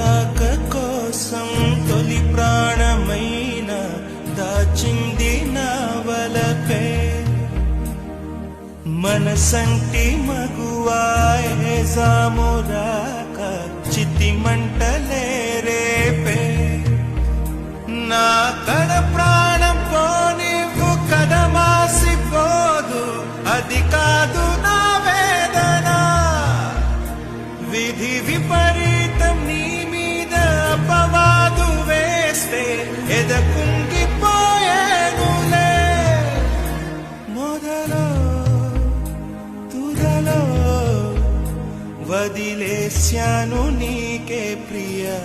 రాక కోసం తొలి ప్రాణమైన దాచింది నా వలపే మనసంటి మగువాయే సామురాక చితి మంటలే రేపే. నా కడ ప్రాణం పోనివ్వు కదమాసిపోదు అది కాదు నా వేదన. విధి విపరీతం ఎదకుంగిపోయేనులే మొదలో తుదలో వదిలేశాను నీకే ప్రియా